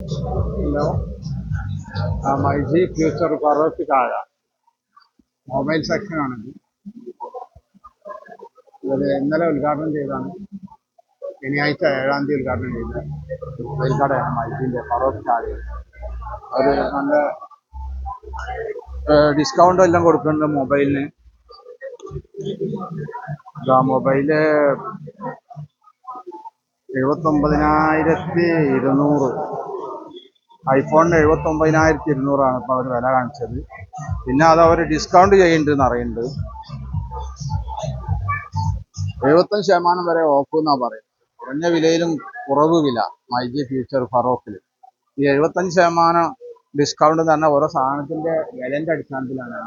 Hello. ആ myG future Feroke താഴ. Mobile സെക്ഷനാണിത്. ഇത് ഇന്നലെ ഉദ്ഘാടനം ചെയ്താണ് ശനിയാഴ്ച ഏഴാം തീയതി ഉദ്ഘാടനം ചെയ്ത മൊബൈൽ കടയാണ് മൈജിന്റെ ഫറോക്ക് താഴ. അത് നല്ല ഡിസ്കൗണ്ട് എല്ലാം കൊടുക്കുന്നുണ്ട് മൊബൈലിന്. മൊബൈൽ എഴുപത്തൊമ്പതിനായിരത്തി ഇരുന്നൂറ്. ഐഫോണിന് എഴുപത്തി ഒമ്പതിനായിരത്തി ഇരുന്നൂറാണ് ഇപ്പോൾ അവർ വില കാണിച്ചത്. പിന്നെ അത് അവർ ഡിസ്കൗണ്ട് ചെയ്യുന്നുണ്ട് അറിയുന്നുണ്ട് എഴുപത്തഞ്ച് ശതമാനം വരെ ഓഫ് എന്നാ പറയുന്നത്. കുറഞ്ഞ വിലയിലും കുറവ് വില മൈജി ഫ്യൂച്ചർ ഫറോക്കിൽ. ഈ എഴുപത്തഞ്ച് ശതമാനം ഡിസ്കൗണ്ട് എന്ന് പറഞ്ഞാൽ ഓരോ സാധനത്തിന്റെ വിലന്റെ അടിസ്ഥാനത്തിലാണ്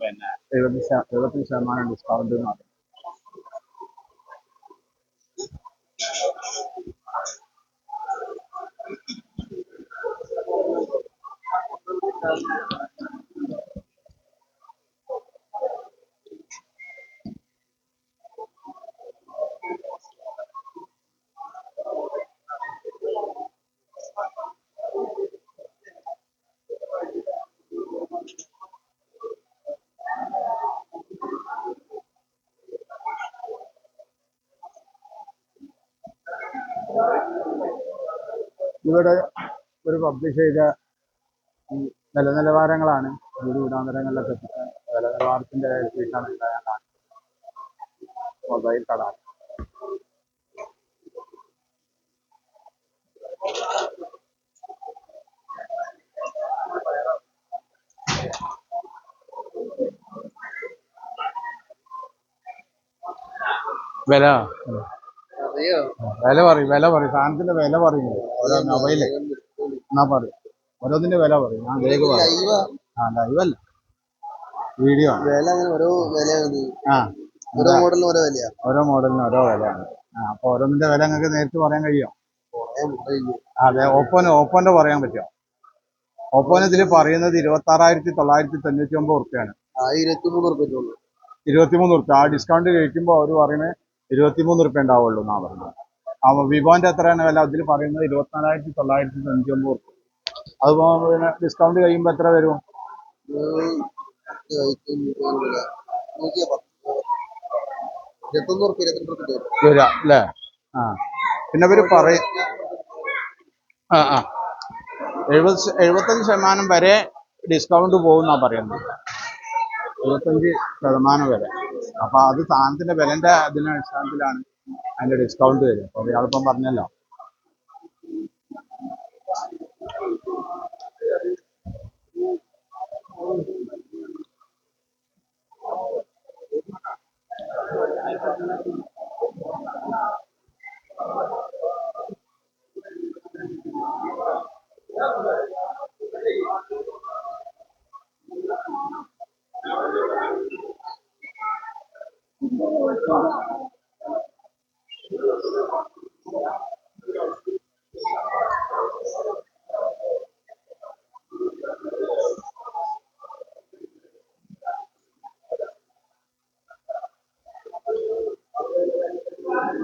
പിന്നെ എഴുപത്തി എഴുപത്തഞ്ച് ശതമാനം ഡിസ്കൗണ്ട് എന്ന് പറയുന്നത്. ഇവിടെ ഒരു പബ്ലിഷ് ചെയ്ത വില നിലവാരങ്ങളാണ്. ഒരു വീടാന്തരങ്ങളിലൊക്കെ എത്തിക്കാൻ വില ഞാൻ കാണിച്ചത് മൊബൈൽ കട. വില? വില പറയും വില പറയും. സാധനത്തിന്റെ വില പറയുന്നത് ഓരോ മൊബൈൽ. എന്നാ പറയും. ഓരോന്നിന്റെ വില പറയും. ഞാൻ ആ ലൈവ്? അല്ല വീഡിയോ ആണ്. വില അങ്ങനെ ഓരോ ആ ഓരോ മോഡലിന് ഓരോ വിലയാ? ഓരോ മോഡലിനും ഓരോ വിലയാണ്. ആ അപ്പൊ ഓരോന്നിന്റെ വില നിങ്ങൾക്ക് നേരിട്ട് പറയാൻ കഴിയുമോ മൊബൈൽ അതെ ഓപ്പോന് ഓപ്പോന്റെ പറയാൻ പറ്റുമോ? ഓപ്പോന് ഇതിൽ പറയുന്നത് ഇരുപത്തി ആറായിരത്തി തൊള്ളായിരത്തി തൊണ്ണൂറ്റി ഒമ്പത് ഉറുപ്പ്യാണ്. ആ ഇരുപത്തിമൂന്ന് ഉറുപ്പ്യ ആ ഡിസ്കൗണ്ട് കഴിക്കുമ്പോൾ അവർ പറയുന്നത് ഇരുപത്തിമൂന്ന് ഉറുപ്പ്യ ഉണ്ടാവുള്ളൂ എന്നാ പറഞ്ഞത് അപ്പൊ വിവോന്റെ എത്രയാണ് വില? അതിൽ പറയുന്നത് ഇരുപത്തിനാലായിരത്തി തൊള്ളായിരത്തി തൊണ്ണൂറ്റി ഒമ്പത് ഉറുപ്പ്യ. അതിപ്പോ പിന്നെ ഡിസ്കൗണ്ട് കഴിയുമ്പോൾ എത്ര വരും? അല്ലേ? ആ. പിന്നെ അവർ പറയും ആ ആ. എഴുപത് എഴുപത്തഞ്ച് ശതമാനം വരെ ഡിസ്കൗണ്ട് പോകുന്നാ പറയുന്നത്. എഴുപത്തഞ്ച് ശതമാനം വരെ. അപ്പൊ അത് സാധനത്തിന്റെ വിലന്റെ അതിന്റെ അടിസ്ഥാനത്തിലാണ് അതിന്റെ ഡിസ്കൗണ്ട് വരും അപ്പൊ ഇയാളിപ്പം പറഞ്ഞല്ലോ Gracias.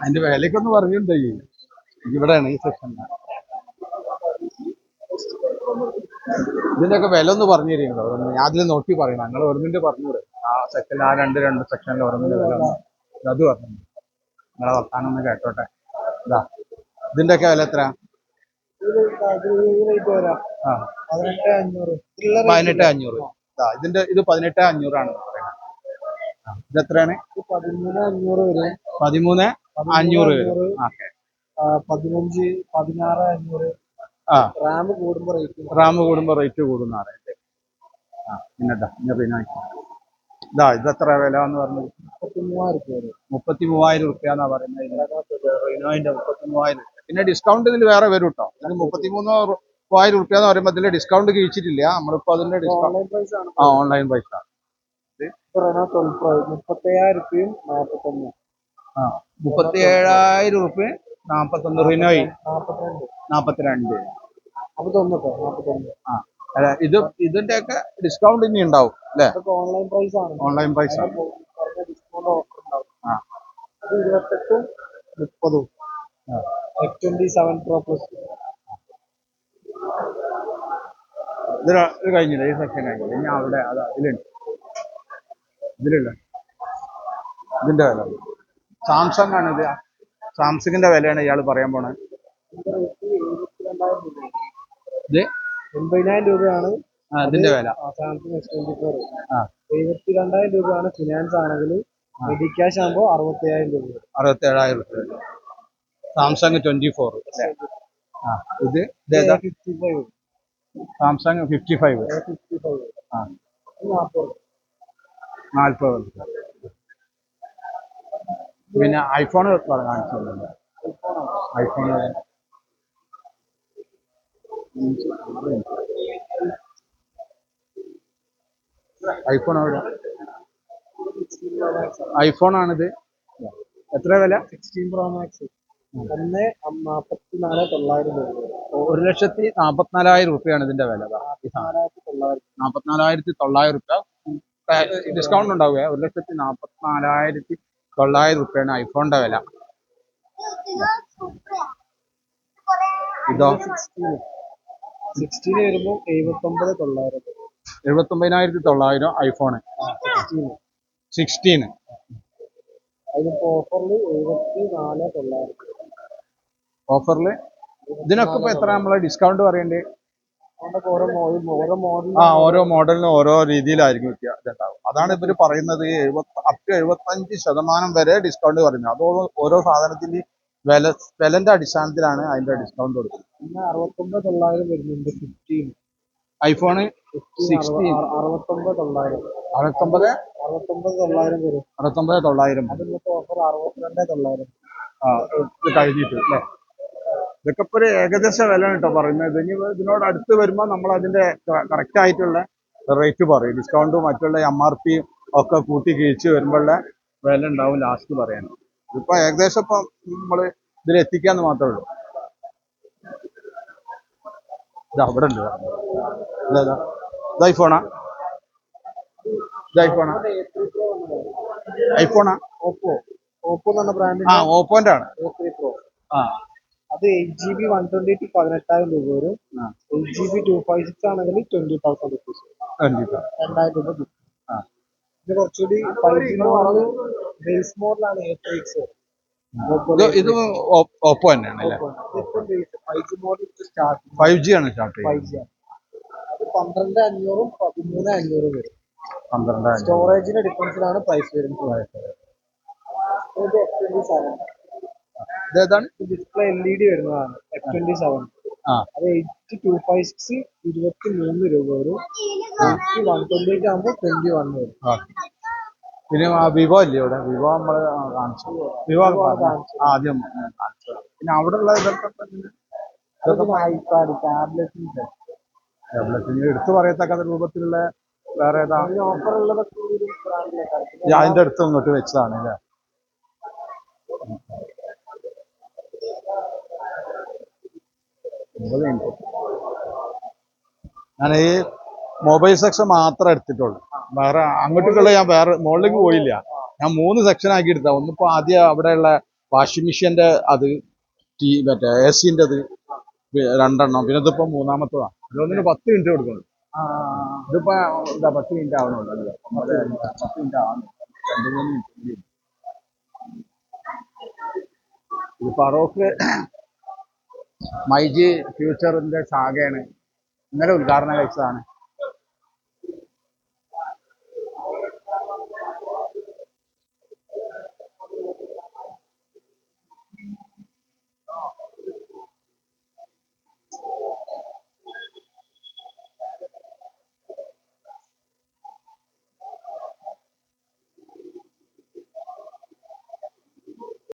അതിന്റെ വിലക്കൊന്ന് പറഞ്ഞിട്ടുണ്ട് ഇവിടെയാണ് ഈ സെക്ഷൻ ഇതിന്റെയൊക്കെ വില ഒന്ന് പറഞ്ഞു തരുന്നുണ്ടോ ഞാൻ അതിൽ നോക്കി പറയണം. ഞങ്ങൾ ഓർമ്മിന്റെ പറഞ്ഞൂടെ ആ സെക്ഷൻ ആ രണ്ട് രണ്ട് സെക്ഷനിൽ ഓർമ്മിന്റെ വില അത് പറഞ്ഞു. നിങ്ങളെ വർത്താനം ഒന്ന് കേട്ടോട്ടെ. ഇതാ ഇതിന്റെ ഒക്കെ വില എത്ര പതിനെട്ട് അഞ്ഞൂറ്. ഇതിന്റെ ഇത് പതിനെട്ട് അഞ്ഞൂറാണ് ഇത് എത്രയാണ്? പതിമൂന്ന് അഞ്ഞൂറ് വരും. പതിമൂന്ന് അഞ്ഞൂറ് പതിനഞ്ച് പതിനാറ് അഞ്ഞൂറ്. ആ. റാം കൂടുമ്പോ റേറ്റ് റാം കൂടുമ്പോ റേറ്റ് കൂടുന്ന റേറ്റ് ആ പിന്നെട്ടാ ഇനി പിന്നെ ഇതാ ഇത് എത്ര വില എന്ന് പറഞ്ഞത് മുപ്പത്തി മൂവായിരം രൂപ മുപ്പത്തി മൂവായിരം റുപ്യ എന്നാ പറയുന്നത്. റീനോയിന്റെ മുപ്പത്തി മൂവായിരം പിന്നെ ഡിസ്കൗണ്ട് ഇതിൽ വേറെ വരും കേട്ടോ. ഇതിന് മുപ്പത്തി മൂന്ന് മൂവായിരം റുപ്യ എന്ന് പറയുമ്പോൾ ഇതിൽ ഡിസ്കൗണ്ട് കഴിച്ചിട്ടില്ല. നമ്മളിപ്പോ അതിന്റെ ഡിസ്കൗണ്ട് ആ ഓൺലൈൻ പൈസ ആ മുപ്പത്തി ഏഴായിരം റുപ്യ നാപ്പത്തൊന്ന് റിനോയി. നാപ്പത്തിരണ്ട്. ആ അല്ല ഇത് ഇതിന്റെ ഒക്കെ ഡിസ്കൗണ്ട് ഇനി ഉണ്ടാവും അല്ലേ? ഓൺലൈൻ പ്രൈസ് ആണ്. ഓൺലൈൻ പ്രൈസ് പറഞ്ഞ ഡിസ്കൗണ്ട് ഓഫർ ഉണ്ടാവും. ആ. അത് ഇരുപത്തെട്ടും മുപ്പതും. F twenty seven pro plus ഇത് കഴിഞ്ഞില്ല? ഈ സെക്ഷൻ കഴിഞ്ഞില്ല? ഇനി അവിടെ അത് അതിലുണ്ട്. ഇതിലുള്ള ഇതിന്റെ വില. സാംസങ് ആണ് ഇത് സാംസങ്ങിന്റെ വിലയാണ് ഇയാൾ പറയാൻ പോണത് രൂപ ഇത്? എൺപതിനായിരം രൂപയാണ്. അതിന്റെ വില. സാംസങ് എസ് ട്വന്റി ഫോർ ആ. എഴുപത്തി രണ്ടായിരം രൂപയാണ് ഫിനാൻസ് ആണെങ്കിൽ റെഡി ക്യാഷ് ആകുമ്പോൾ അറുപത്തയ്യായിരം രൂപ. അറുപത്തി ഏഴായിരം റുപ്യ സാംസങ് ട്വന്റി ഫോർ ആ ഇത് fifty five. Samsung fifty five. Fifty five. ആ. നാൽപ്പത് നാൽപ്പത് പിന്നെ ഐഫോൺ കാണിച്ചിട്ടുണ്ട്. ഐഫോൺ ഐഫോൺ അവിടെ ഐഫോൺ ആണിത്. എത്ര വില? സിക്സ്റ്റീൻ പ്രോ മാക്സ് ഒന്ന് നാൽപ്പത്തി നാല് തൊള്ളായിരം രൂപ. ഒരു ലക്ഷത്തി നാപ്പത്തിനാലായിരം റുപ്യാണ് ഇതിന്റെ വില. നാൽപ്പത്തിനാലായിരത്തി. തൊള്ളായിരം. നാപ്പത്തിനാലായിരത്തി തൊള്ളായിരം റുപ്യ ഡിസ്കൗണ്ട് ഉണ്ടാവുക ഒരു ലക്ഷത്തി നാപ്പത്തിനാലായിരത്തി തൊള്ളായിരം റുപ്യാണ് ഐഫോണിന്റെ വില. ഇതോ? സിക്സ്റ്റീന് വരുമ്പോൾ എഴുപത്തൊമ്പത് തൊള്ളായിരം. വരും. എഴുപത്തി ഒമ്പതിനായിരത്തി തൊള്ളായിരം ഐഫോണ് സിക്സ്റ്റീന് സിക്സ്റ്റീന് അതിനിപ്പോ ഓഫറിൽ എഴുപത്തി നാല് തൊള്ളായിരം. ഓഫറിൽ ഇതിനൊക്കെ ഇപ്പൊ എത്ര നമ്മളെ ഡിസ്കൗണ്ട് പറയണ്ടേ? ആ ഓരോ മോഡലിനും ഓരോ രീതിയിലായിരിക്കും ഇതുണ്ടാവും അതാണ് ഇവർ പറയുന്നത് എഴുപത്തി അപ് ടു എഴുപത്തഞ്ച് ശതമാനം വരെ ഡിസ്കൗണ്ട് പറയുന്നത്. അത് ഓരോ- സാധനത്തിന് വില വിലന്റെ അടിസ്ഥാനത്തിലാണ് അതിന്റെ ഡിസ്കൗണ്ട് കൊടുക്കുന്നത്. പിന്നെ അറുപത്തൊമ്പത് തൊള്ളായിരം വരുന്നുണ്ട് ഫിഫ്റ്റീൻ ഐഫോണ് സിക്സ്റ്റീൻ അറുപത്തൊമ്പത് തൊള്ളായിരം. അറുപത്തൊമ്പത്? അറുപത്തൊമ്പത് തൊള്ളായിരം വരും. അറുപത്തൊമ്പത് തൊള്ളായിരം. അത് ഓഫർ അറുപത്തിരണ്ട് തൊള്ളായിരം. ആ കഴിഞ്ഞിട്ട് അല്ലേ? ഇതൊക്കെ ഇപ്പൊ ഒരു ഏകദേശ വില കേട്ടോ പറയുന്നത്. ഇനി ഇതിനോട് അടുത്ത് വരുമ്പോൾ നമ്മൾ അതിന്റെ കറക്റ്റ് ആയിട്ടുള്ള റേറ്റ് പറയും. ഡിസ്കൗണ്ടും മറ്റുള്ള എം ആർ പി ഒക്കെ കൂട്ടി കിഴിച്ച് വരുമ്പോഴുള്ള വില ഉണ്ടാവും ലാസ്റ്റ് പറയാൻ. ഇപ്പൊ ഏകദേശം ഇപ്പൊ നമ്മൾ ഇതിൽ എത്തിക്കാന്ന് മാത്രമേ ഉള്ളൂ. ഇത് അവിടെ ഉണ്ട് ഇത്. ഐഫോണാ? ഇത് ഐഫോണാ? ഐഫോണാ? ഓപ്പോ. ഓപ്പോ എന്ന് പറഞ്ഞ ബ്രാൻഡ് ആ ഓപ്പോന്റെ ആണ് ആ. അത് eight G B one twenty പതിനെട്ടായിരം രൂപ വരും. Eight G B two five six ആണെങ്കിൽ ട്വന്റി തൗസൻഡ് റുപ്പീസ് രണ്ടായിരം രൂപ കിട്ടും. ഇത് കുറച്ചുകൂടി ഫൈവ് ജി മോഡൽ ബേസ് മോഡലാണ് എ ത്രീ എക്സ് ഇത് ഓപ്പോ തന്നെയാണ് five G model start five G ആണ് സ്റ്റാർട്ട് ഫൈവ് ജി അത് പന്ത്രണ്ട് അഞ്ഞൂറും പതിമൂന്ന് അഞ്ഞൂറും വരും. പന്ത്രണ്ട് സ്റ്റോറേജിന്റെ ഡിഫറൻസിലാണ് പ്രൈസ് വരുന്നത് ഇത് എഫ് ട്വന്റി സെവൻ ഇതേതാണ് ഡിസ്പ്ലേ എൽ ഇ ഡി വരുന്നതാണ് എഫ് ട്വന്റി സെവൻ അത് എയ്റ്റ് ടു ഫൈവ് സിക്സ് ഇരുപത്തി മൂന്ന് രൂപ വരും. വൺ ട്വന്റി എയ്റ്റ് ആകുമ്പോൾ ട്വന്റി വൺ വരും. പിന്നെ വിവോ ഇല്ലേ ഇവിടെ? വിവോ നമ്മൾ കാണിച്ചു. വിവോ ആദ്യം കാണിച്ചു. പിന്നെ അവിടെ ഉള്ള ഇതൊക്കെ ഐപാഡ് ടാബ്ലറ്റിന്റെ ടാബ്ലറ്റിന് എടുത്തു പറയത്തക്ക രൂപത്തിലുള്ള വേറെ ഏതാ? ഇത് അതിന്റെ അടുത്ത് ഇങ്ങോട്ട് വെച്ചതാണ് അല്ലേ ഒമ്പത് മിനിറ്റ് ഞാൻ ഈ മൊബൈൽ സെക്ഷൻ മാത്രമേ എടുത്തിട്ടുള്ളൂ. വേറെ അങ്ങോട്ടേക്കുള്ള ഞാൻ വേറെ മുകളിലേക്ക് പോയില്ല. ഞാൻ മൂന്ന് സെക്ഷൻ ആക്കി എടുത്ത ഒന്നിപ്പോ ആദ്യം അവിടെയുള്ള വാഷിംഗ് മെഷീന്റെ അത് ടി മറ്റേ എ സിന്റെ രണ്ടെണ്ണം. പിന്നെ ഇതിപ്പോ മൂന്നാമത്തതാണ് ഇതൊന്നിന് പത്ത് മിനിറ്റ് കൊടുക്കുന്നു ഇതിപ്പോ എന്താ പത്ത് മിനിറ്റ്? പത്ത് മിനിറ്റ് ആവണം. മിനിറ്റ്. മൈജി ഫ്യൂച്ചറിന്റെ ശാഖയാണ്. ഇന്നലെ ഉദ്ഘാടനം കഴിച്ചതാണ്.